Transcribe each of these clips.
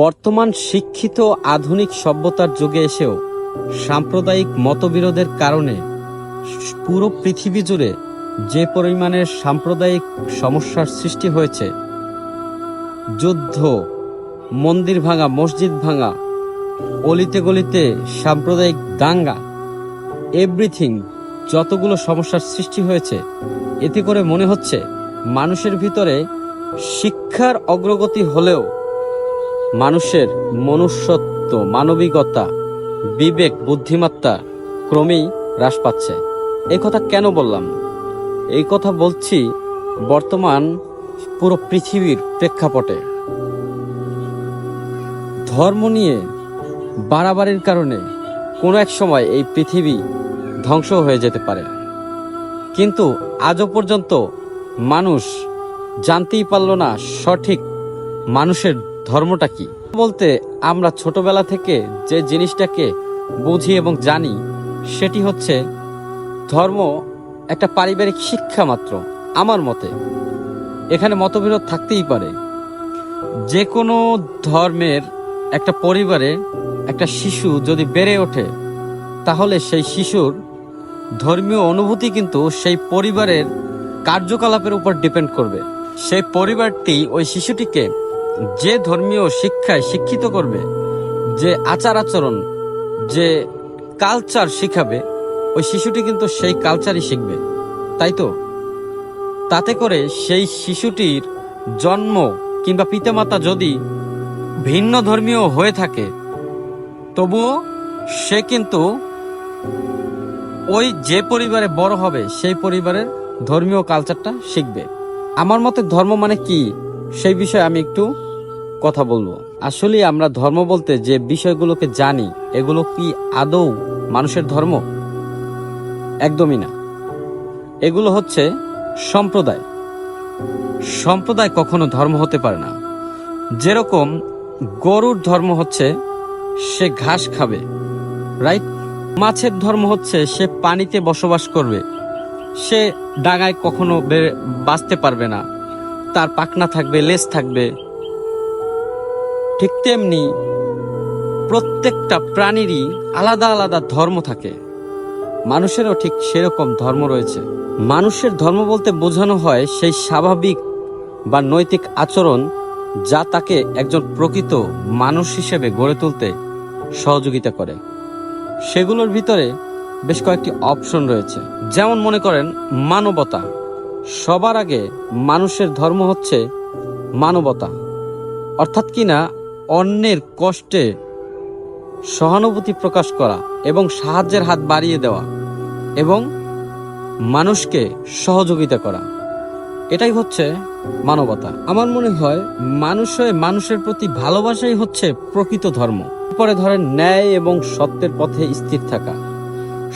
বর্তমান শিক্ষিত আধুনিক সভ্যতার যুগে এসেও সাম্প্রদায়িক মতবিরোধের কারণে পুরো পৃথিবী জুড়ে যে পরিমাণের সাম্প্রদায়িক সমস্যার সৃষ্টি হয়েছে, যুদ্ধ, মন্দির ভাঙা, মসজিদ ভাঙা, অলিতে গলিতে সাম্প্রদায়িক দাঙ্গা এভরিথিং যতগুলো সমস্যার সৃষ্টি হয়েছে, এতে করে মনে হচ্ছে মানুষের ভিতরে শিক্ষার অগ্রগতি হলেও মানুষের মনুষ্যত্ব, মানবিকতা, বিবেক, বুদ্ধিমত্তা ক্রমেই হ্রাস পাচ্ছে। এই কথা কেন বললাম? এই কথা বলছি বর্তমান পুরো পৃথিবীর প্রেক্ষাপটে। ধর্ম নিয়ে বাড়াবাড়ির কারণে কোনো এক সময় এই পৃথিবী ধ্বংস হয়ে যেতে পারে। কিন্তু আজও পর্যন্ত মানুষ জানতেই পারল না সঠিক মানুষের ধর্মটা কি? বলতে আমরা ছোটবেলা থেকে যে জিনিসটাকে বুঝি এবং জানি, সেটি হচ্ছে ধর্ম একটা পারিবারিক শিক্ষা মাত্র, আমার মতে। এখানে মতবিরোধ থাকতেই পারে। যে কোনো ধর্মের একটা পরিবারে একটা শিশু যদি বেড়ে ওঠে, তাহলে সেই শিশুর ধর্মীয় অনুভূতি কিন্তু সেই পরিবারের কার্যকলাপের উপর ডিপেন্ড করবে। সেই পরিবারটি ওই শিশুটিকে যে ধর্মীয় শিক্ষায় শিক্ষিত করবে, যে আচার আচরণ, যে কালচার শিখাবে, ওই শিশুটি কিন্তু সেই কালচারই শিখবে। তাই তো? তাতে করে সেই শিশুটির জন্ম কিংবা পিতামাতা যদি ভিন্ন ধর্মীয় হয়ে থাকে, তবুও সে কিন্তু ওই যে পরিবারে বড় হবে, সেই পরিবারের ধর্মীয় কালচারটা শিখবে। আমার মতে ধর্ম মানে কি? সেই বিষয়ে আমি একটু কথা বলব। আসলে আমরা ধর্ম বলতে যে বিষয়গুলোকে জানি, এগুলো কি আদৌ মানুষের ধর্ম? একদমই না। এগুলো হচ্ছে সম্প্রদায়। সম্প্রদায় কখনো ধর্ম হতে পারে না। যেরকম গরুর ধর্ম হচ্ছে, সে ঘাস খাবে, রাইট? মাছের ধর্ম হচ্ছে, সে পানিতে বসবাস করবে, সে ডাঙায় কখনো বাঁচতে পারবে না। তার পাখনা থাকবে, লেজ থাকবে। ঠিক তেমনি প্রত্যেকটা প্রাণীরই আলাদা আলাদা ধর্ম থাকে। মানুষেরও ঠিক সেরকম ধর্ম রয়েছে। মানুষের ধর্ম বলতে বোঝানো হয় সেই স্বাভাবিক বা নৈতিক আচরণ যা তাকে একজন প্রকৃত মানুষ হিসেবে গড়ে তুলতে সহযোগিতা করে। সেগুলোর ভিতরে বেশ কয়েকটি অপশন রয়েছে। যেমন মনে করেন মানবতা। সবার আগে মানুষের ধর্ম হচ্ছে মানবতা। অর্থাৎ কিনা অন্যের কষ্টে সহানুভূতি প্রকাশ করা এবং সাহায্যের হাত বাড়িয়ে দেওয়া এবং মানুষকে সহযোগিতা করা। এটাই হচ্ছে মানবতা। আমার মনে হয় মানুষ হয়ে মানুষের প্রতি ভালোবাসাই হচ্ছে প্রকৃত ধর্ম। পরে ধরেন ন্যায় এবং সত্যের পথে স্থির থাকা।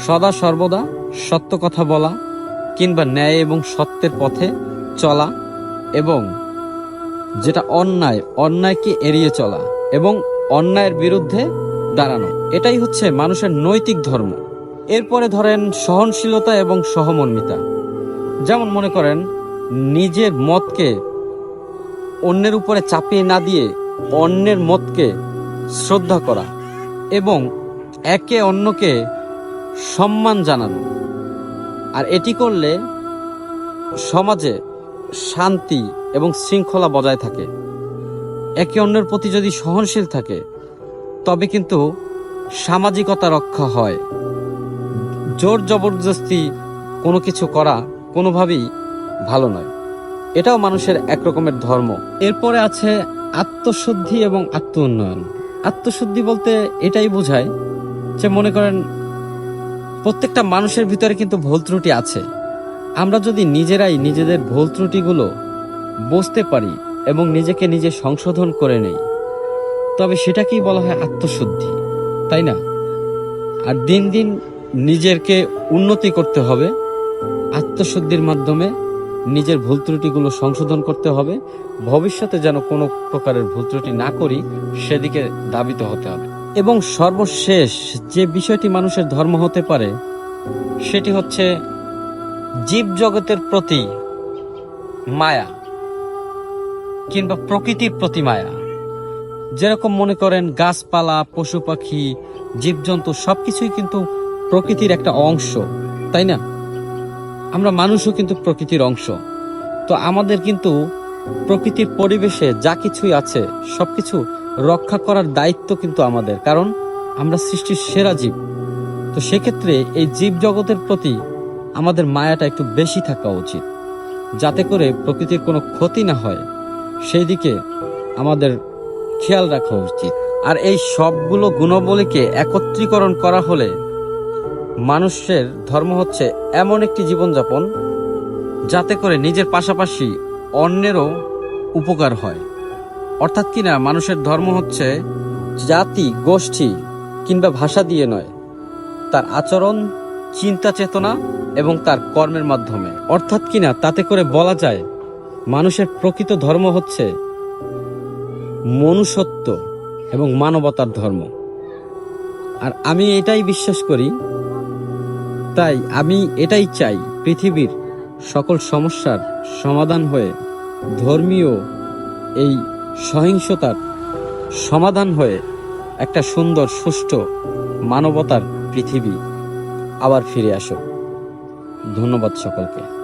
সদা সর্বদা সত্য কথা বলা কিংবা ন্যায় এবং সত্যের পথে চলা এবং যেটা অন্যায়, অন্যায়কে এড়িয়ে চলা এবং অন্যায়ের বিরুদ্ধে দাঁড়ানো। এটাই হচ্ছে মানুষের নৈতিক ধর্ম। এরপরে ধরেন সহনশীলতা এবং সহমর্মিতা। যেমন মনে করেন, নিজের মতকে অন্যের উপরে চাপিয়ে না দিয়ে অন্যের মতকে শ্রদ্ধা করা এবং একে অন্যকে সম্মান জানানো। আর এটি করলে সমাজে শান্তি এবং শৃঙ্খলা বজায় থাকে। একে অন্যের প্রতি যদি সহনশীল থাকে, তবে কিন্তু সামাজিকতা রক্ষা হয়। জোর জবরদস্তি কোনো কিছু করা কোনোভাবেই ভালো নয়। এটাও মানুষের এক রকমের ধর্ম। এরপরে আছে আত্মশুদ্ধি এবং আত্ম উন্নয়ন আত্মশুদ্ধি বলতে এটাই বোঝায় যে মনে করেন প্রত্যেকটা মানুষের ভিতরে কিন্তু ভুল ত্রুটি আছে। আমরা যদি নিজেরাই নিজেদের ভুল ত্রুটিগুলো বুঝতে পারি এবং নিজেকে নিজে সংশোধন করে নেই, তবে সেটাকেই বলা হয় আত্মশুদ্ধি, তাই না? আর দিন দিন নিজেরকে উন্নতি করতে হবে, আত্মশুদ্ধির মাধ্যমে নিজের ভুল ত্রুটিগুলো সংশোধন করতে হবে, ভবিষ্যতে যেন কোনো প্রকারের ভুল ত্রুটি না করি, সেদিকে দাবিত হতে হবে। এবং সর্বশেষ যে বিষয়টি মানুষের ধর্ম হতে পারে, সেটি হচ্ছে জীব জগতের প্রতি মায়া কিংবা প্রকৃতির প্রতি মায়া। যেরকম মনে করেন গাছপালা, পশু পাখি, জীবজন্তু সব কিছুই কিন্তু প্রকৃতির একটা অংশ, তাই না? আমরা মানুষও কিন্তু প্রকৃতির অংশ। তো আমাদের কিন্তু প্রকৃতির পরিবেশে যা কিছুই আছে সব কিছু রক্ষা করার দায়িত্ব কিন্তু আমাদের, কারণ আমরা সৃষ্টির সেরা জীব। তো সেক্ষেত্রে এই জীব জগতের প্রতি আমাদের মায়াটা একটু বেশি থাকা উচিত, যাতে করে প্রকৃতির কোনো ক্ষতি না হয়। সেই দিকে আমাদের খেয়াল রাখা উচিত। আর এই সবগুলো গুণবলীকে একত্রীকরণ করা হলে মানুষের ধর্ম হচ্ছে এমন একটি জীবনযাপন, যাতে করে নিজের পাশাপাশি অন্যেরও উপকার হয়। অর্থাৎ কিনা মানুষের ধর্ম হচ্ছে জাতি, গোষ্ঠী কিংবা ভাষা দিয়ে নয়। তার আচরণ, চিন্তা চেতনা এবং তার কর্মের মাধ্যমে। অর্থাৎ কিনা তাতে করে বলা যায়, মানুষের প্রকৃত ধর্ম হচ্ছে মনুষ্যত্ব এবং মানবতার ধর্ম। আর আমি এটাই বিশ্বাস করি, তাই আমি এটাই চাই পৃথিবীর সকল সমস্যার সমাধান হয়ে ধর্মীয় এই সহিংসতার সমাধান হয়ে একটা সুন্দর, সুষ্ঠু মানবতার পৃথিবী আবার ফিরে আসো ধন্যবাদ সকলকে।